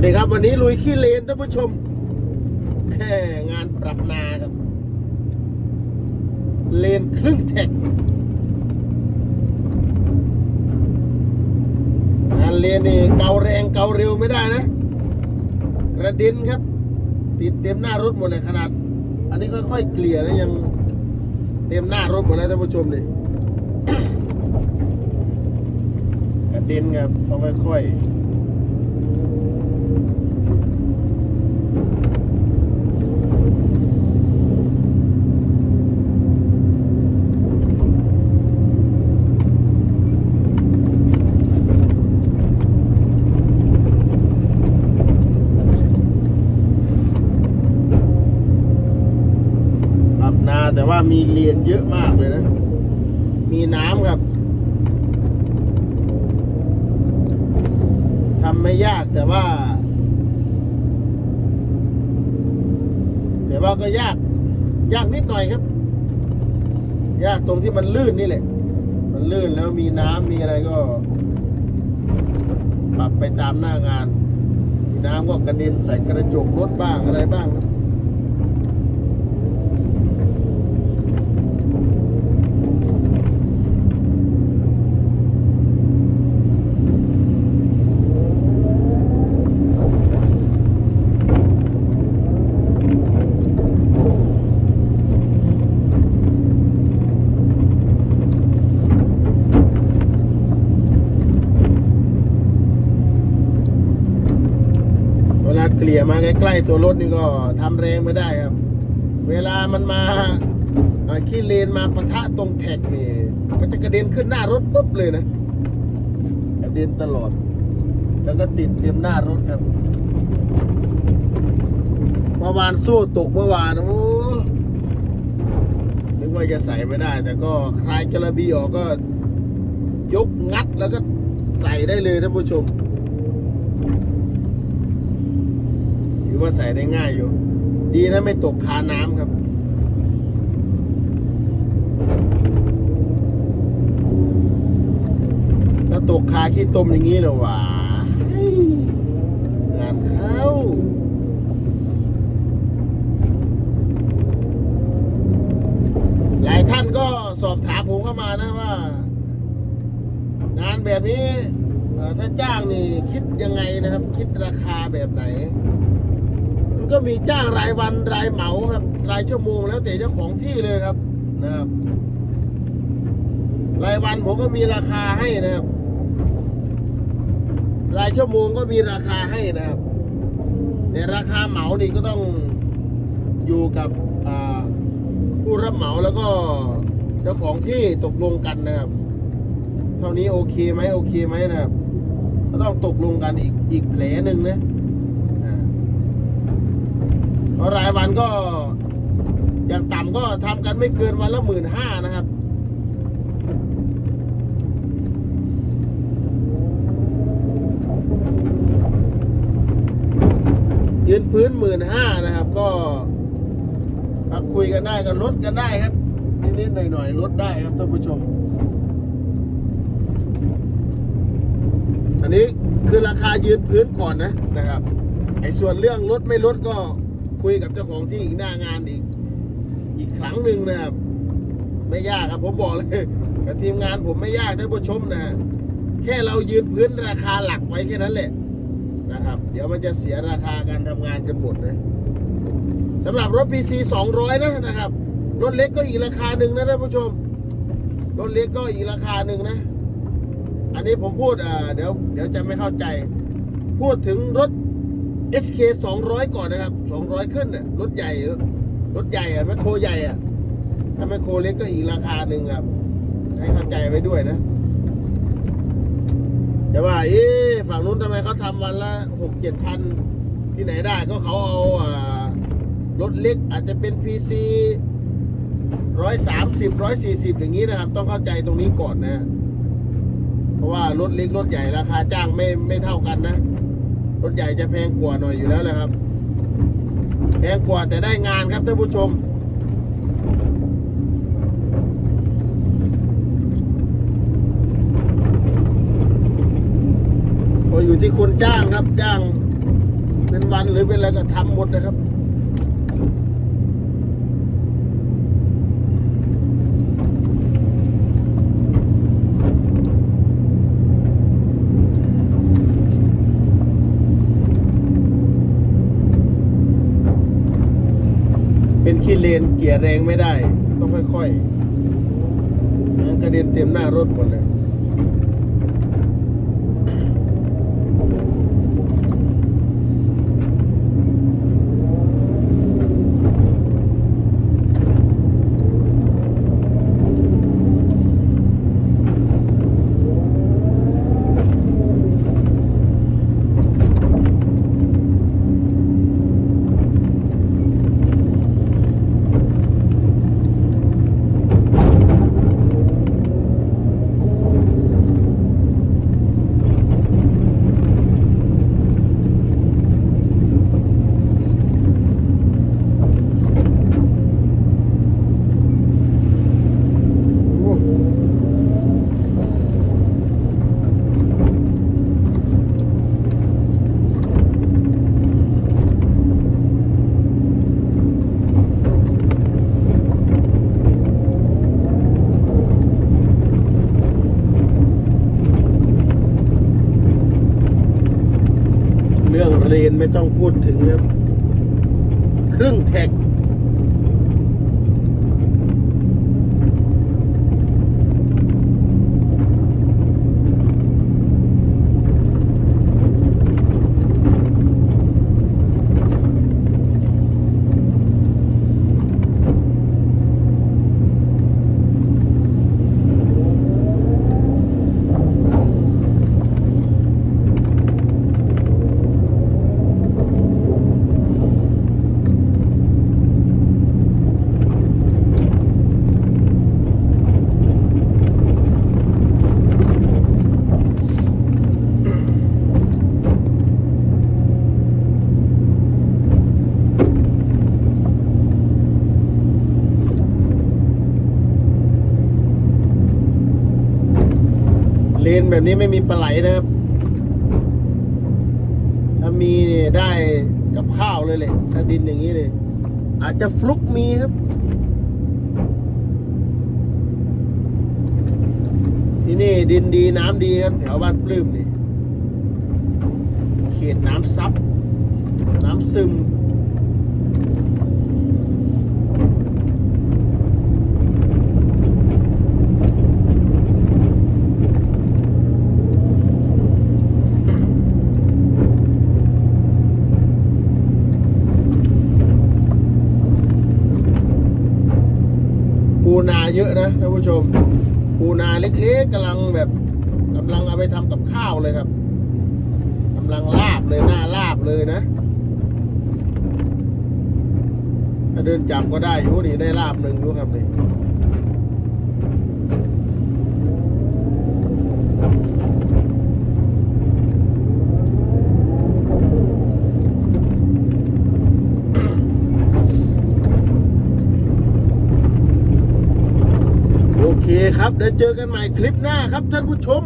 วัสดีครับ วันนี้ลุยขี้เลนท่านผู้ชมแค่งานปรับนาครับ เลนครึ่งแท็กงานเลนนี่เกาแรงเกาเร็วไม่ได้นะ กระเด็นครับ ติดเต็มหน้ารถหมดเลยขนาด อันนี้ค่อยๆเกลี่ยนะยังเต็มหน้ารถหมดแล้วท่านผู้ชมนี่กระเด็นครับต้องค่อยๆ แต่ว่ามีเรียนเยอะมากเลยนะ มีน้ำครับทำไม่ยากแต่ว่า แต่ว่าก็ยาก ยากนิดหน่อยครับ ยากตรงที่มันลื่นนี่แหละ มันลื่นแล้วมีน้ำมีอะไรก็ ปรับไปตามหน้างาน มีน้ำก็กระเด็นใส่กระจกรถบ้างอะไรบ้างครับ เว ลาเกลี่ยมาใกล้ๆตัวรถนี่ก็ทำแรงไม่ได้ครับ เวลามันมาขี้เลนมาปะทะตรงแท็กนี่มันจะกระเด็นขึ้นหน้ารถปุ๊บเลยนะกระเด็นตลอด แล้วก็ติดเต็มหน้ารถครับเมื่อวานสู้ตกเมื่อวานโอ้นึกว่าจะใส่ไม่ได้ แต่ก็คลายจระบี่ออกก็ยกงัดแล้วก็ใส่ได้เลยท่านผู้ชม อว่าใส่ได้ง่ายอยู่ ดีนะไม่ตกคาน้ำครับถ้าตกคาขี้ตมอย่างนี้นะหวางานเข้าหลายท่านก็สอบถามผมเข้ามานะว่า งานแบบนี้ถ้าจ้างนี่คิดยังไงนะครับ คิดราคาแบบไหน ก็มีจ้างรายวันรายเหมาครับ รายชั่วโมงแล้วแต่เจ้าของที่เลยครับนะครับ รายวันผมก็มีราคาให้นะครับ รายชั่วโมงก็มีราคาให้นะครับแต่ราคาเหมานี่ก็ต้องอยู่กับผู้รับเหมาแล้วก็เจ้าของที่ตกลงกันนะครับ เท่านี้โอเคไหมโอเคไหมนะครับก็ต้องตกลงกันอีกอีกแผลหนึ่งนะ รายวันก็อย่างต่ำก็ทำกันไม่เกินวันละหมื่นห้านะครับยืนพื้นหมื่นห้านะครับ ก็คุยกันได้ก็ลดกันได้ครับนิดๆหน่อยๆลดได้ครับท่านผู้ชม อันนี้คือราคายืนพื้นก่อนนะนะครับไอ้ส่วนเรื่องลดไม่ลดก็ คุยกับเจ้าของที่อีกหน้างานอีก อีกครั้งหนึ่งนะครับ ไม่ยากครับผมบอกเลยกับทีมงานผมไม่ยากท่านผู้ชมนะ แค่เรายืนพื้นราคาหลักไว้แค่นั้นแหละนะครับ เดี๋ยวมันจะเสียราคาการทำงานกันหมดนะสำหรับรถ PC 200 นะนะครับ รถเล็กก็อีกราคาหนึ่งนะท่านผู้ชม รถเล็กก็อีกราคาหนึ่งนะ อันนี้ผมพูดอ่าเดี๋ยวเดี๋ยวจะไม่เข้าใจ พูดถึงรถ SK 200 ก่อนนะครับ 200 ขึ้นน่ะรถใหญ่ รถใหญ่อะแมคโครใหญ่อะถ้าแมคโครเล็กก็อีกราคาหนึ่งครับ ให้เข้าใจไว้ด้วยนะแต่ว่าเอ๊ฝั่งนู้นทำไมเขาทำวันละหกเจ็ดพันที่ไหนได้ก็เขาเอาอ่ารถเล็กอาจจะเป็น PC ร้อยสามสิบร้อยสี่สิบอย่างนี้นะครับ ต้องเข้าใจตรงนี้ก่อนนะ เพราะว่ารถเล็กรถใหญ่ราคาจ้างไม่ไม่เท่ากันนะ รถใหญ่จะแพงกว่าหน่อยอยู่แล้วนะครับ แพงกว่าแต่ได้งานครับท่านผู้ชมก็อยู่ที่คนจ้างครับจ้าง เป็นวันหรือเป็นอะไรก็ทำหมดนะครับ เป็ นขี้เลนเกียร์แรงไม่ได้ ต้องค่อยๆกระเด็นเต็มหน้ารถหมดเลย ไม่ต้องพูดถึงครับครึ่งแท็ก เลนแบบนี้ไม่มีปลาไหลนะครับ ถ้ามีเนี่ยได้กับข้าวเลยเลยถ้าดินอย่างนี้เลยอาจจะฟลุกมีครับ ที่นี่ดินดีน้ำดีครับ แถวบ้านปลื้มนี่เขตน้ำซับ น้ำซึม ปูนา เยอะนะท่านผู้ชม ปูนาเล็กๆกำลังแบบกำลังเอาไปทำกับข้าวเลยครับกำลังลาบเลยหน้าลาบเลยนะถ้าเดินจับก็ได้อยู่นี่ได้ลาบหนึ่งอยู่ครับนี่ ครับเดี๋ยวเจอกันใหม่คลิปหน้าครับท่านผู้ชม